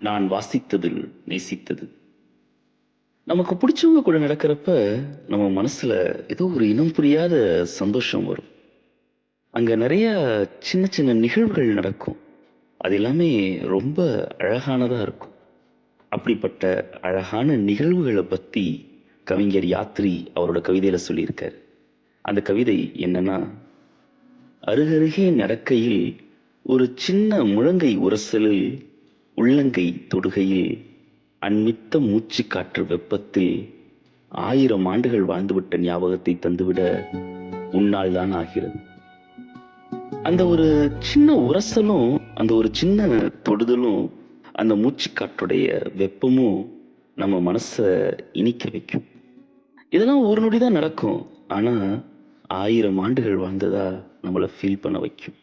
நான் வாசித்ததில் நேசித்தது. நமக்கு பிடிச்சவங்க கூட நடக்கிறப்ப நம்ம மனசுல ஏதோ ஒரு இனம் புரியாத சந்தோஷம் வரும். அங்க நிறைய சின்ன சின்ன நிகழ்வுகள் நடக்கும். அது எல்லாமே ரொம்ப அழகானதா இருக்கும். அப்படிப்பட்ட அழகான நிகழ்வுகளை பத்தி கவிஞர் யாத்ரி அவரோட கவிதையில சொல்லியிருக்காரு. அந்த கவிதை என்னன்னா அருகருகே நடக்கையில் ஒரு சின்ன முழங்கை உரசலில் உள்ளங்கை தொடுகையில் அன்மித்த மூச்சு காற்று வெப்பத்தில் ஆயிரம் ஆண்டுகள் வாழ்ந்துவிட்ட ஞாபகத்தை தந்துவிட உன்னால் தான் ஆகிறது. அந்த ஒரு சின்ன உரசலும் அந்த ஒரு சின்ன தொடுதலும் அந்த மூச்சு காற்றுடைய வெப்பமும் நம்ம மனசை இனிக்க வைக்கும். இதெல்லாம் ஒரு நொடி தான் நடக்கும். ஆனா ஆயிரம் ஆண்டுகள் வாழ்ந்ததா நம்மளை ஃபீல் பண்ண வைக்கும்.